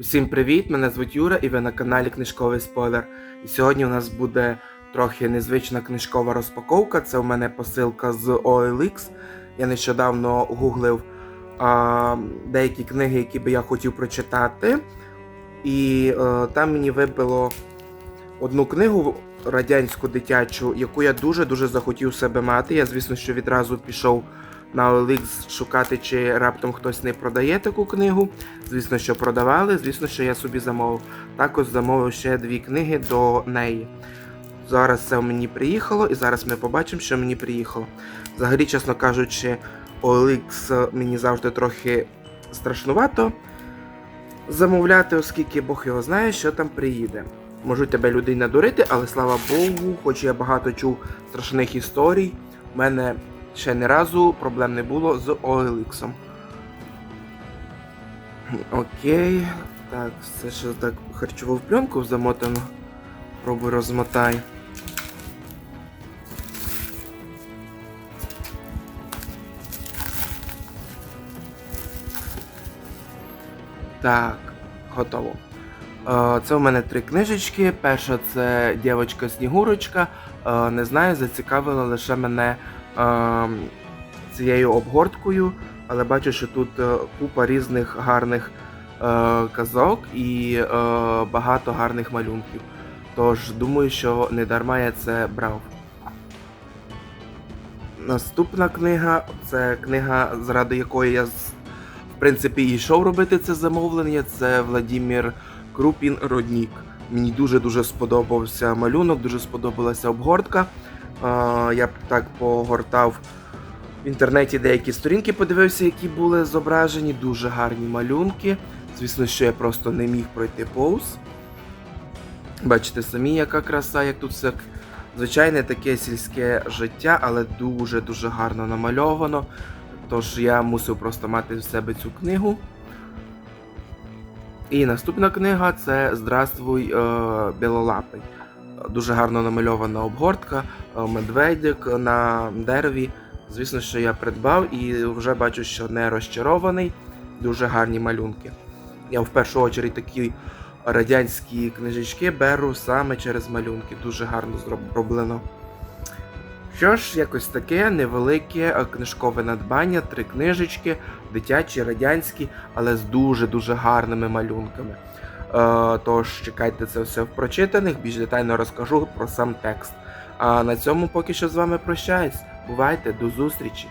Усім привіт! Мене звуть Юра і ви на каналі Книжковий Спойлер. І сьогодні у нас буде трохи незвична книжкова розпаковка. Це у мене посилка з OLX. Я нещодавно гуглив а, деякі книги, які би я хотів прочитати. І е, там мені вибило одну книгу радянську дитячу, яку я дуже-дуже захотів себе мати. Я, звісно, що відразу пішов на OLX шукати, чи раптом хтось не продає таку книгу. Звісно, що продавали, звісно, що я собі замовив. Також замовив ще дві книги до неї. Зараз це мені приїхало, і зараз ми побачимо, що мені приїхало. Взагалі, чесно кажучи, OLX мені завжди трохи страшнувато замовляти, оскільки Бог його знає, що там приїде. Можуть тебе людей надурити, але слава Богу, хоч я багато чув страшних історій, в мене ще ні разу проблем не було з OLX. Окей. Так, це ще так харчову пленку замотано. Пробуй розмотай. Так, готово. Е, Це у мене три книжечки. Перша це Дівочка Снігурочка. Е, Не знаю, зацікавила лише мене цією обгорткою, але бачу, що тут е, купа різних гарних е, казок і е, багато гарних малюнків. Тож думаю, що не дарма я це брав. Наступна книга це книга, заради якої я в принципі йшов робити це замовлення. Це Владімір Крупін Роднік. Мені дуже-дуже сподобався малюнок, дуже сподобалася обгортка. Я так погортав в інтернеті деякі сторінки, подивився, які були зображені. Дуже гарні малюнки. Звісно, що я просто не міг пройти повз. Бачите самі, яка краса, як тут все звичайне таке сільське життя, але дуже-дуже гарно намальовано. Тож я мусив просто мати в себе цю книгу. І наступна книга це Здравствуй, е, Білолапий. Дуже гарно намальована обгортка, е, медведик на дереві. Звісно, що я придбав і вже бачу, що не розчарований. Дуже гарні малюнки. Я в першу чергу такі радянські книжечки беру саме через малюнки. Дуже гарно зроблено. Що ж, якось таке невелике е, книжкове надбання, три книжечки, дитячі, радянські, але з дуже-дуже гарними малюнками. Е, тож чекайте це все в прочитаних, більш детально розкажу про сам текст. А на цьому поки що з вами прощаюсь. Бувайте, до зустрічі!